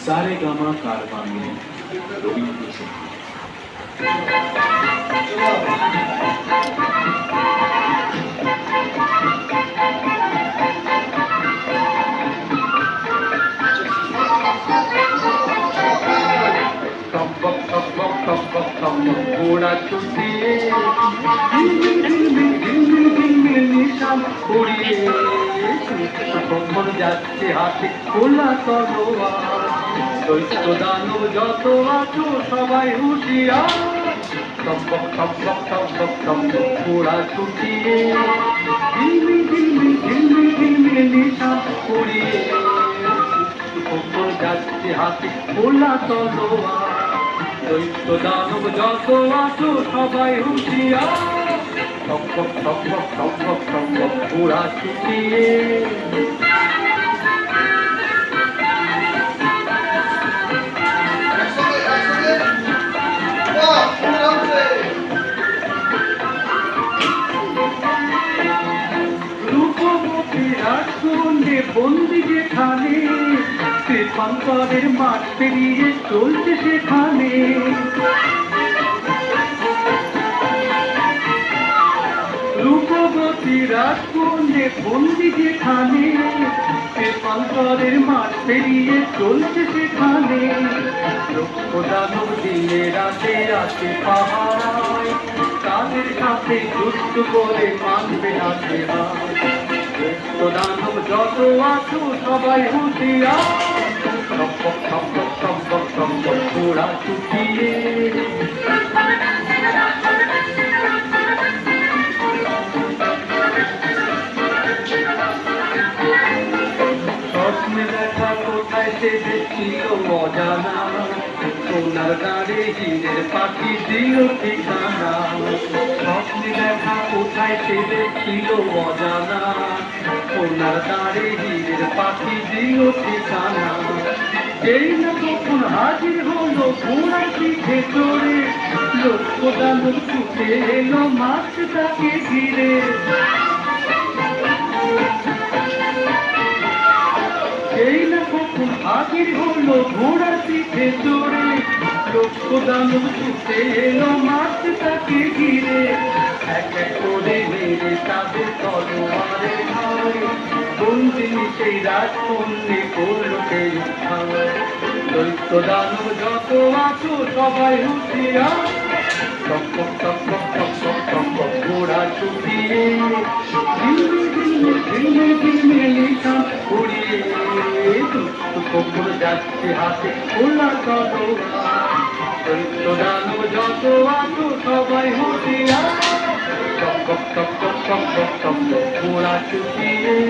सारे गामा कारवा में रविंद्र संगीत টপক টপক টপক টপক ঘোড়া ছুটিয়ে ঝিলমিল ঝিলমিল ঝিলমিল ঝিলমিল নিশান উড়িয়ে কখন যাচ্ছে হাতে খোলা তলোয়ার দৈত্য দানব যত আছো সবাই হুঁশিয়ার টপক টপক টপক টপক ঘোড়া ছুটিয়ে ঝিলমিল ঝিলমিল ঝিলমিল ঝিলমিল নিশান উড়িয়ে কখন যাচ্ছে হাতে খোলা তলোয়ার দৈত্য দানব যত আছো সবাই হুঁশিয়ার টপক টপক টপক টপক ঘোড়া ছুটিয়ে বন্দি যেখানে মাঠ পেরিয়ে চলছে সেখানে। রূপবতী রাজকুণ্ডে বন্দি যেখানে শ্রীশঙ্করের মাঠ পেরিয়ে চলছে সেখানে। লক্ষ দানব দিনে রাতে রাতে পাহাড়ায় তাদের সাথে করে মানবে লক্ষ যত আছো, সবাই হুঁশিয়া টপক টপক টপক টপক ঘোড়া ছুটিয়ে স্বপ্নে দেখা কোথায় সে দেখছিল অজানা সোনার গাড়ি, হিরের পাখি দিল ঠিকানা। স্বপ্নে দেখা কোথায় সে দেখছিল অজানা সোনার গাড়ি হিরের পাখি দিল ঠিকানা। এই না কখন হাজির হলো ঘোড়ার পিঠে চড়ে। লক্ষ্য দানব ছুটে এলো মাছ তাকে ঘিরে। এই না কখন হাজির হলো ঘোড়ার পিঠে চড়ে। লক্ষ দানব ছুটে এলো মাছ তাকে ঘিরে। এক এক করে মেরে তাদের তলোয়ারে ভাই বন্দিনী সেই রাজকন্যে করল কে দৈত্য দানব যত আছো সবাই হুঁশিয়া টপক টপক টপক টপক ঘোড়া ছুটিয়ে ঝিলমিল ঝিলমিল ঝিলমিল ঝিলমিল নিশান উড়িয়ে কবর যাচ্ছে হাতে খোলা তলোয়ার দৈত্য দানব যত আছো সবাই হুঁশিয়া টপক টপক টপক টপক ঘোড়া ছুটিয়ে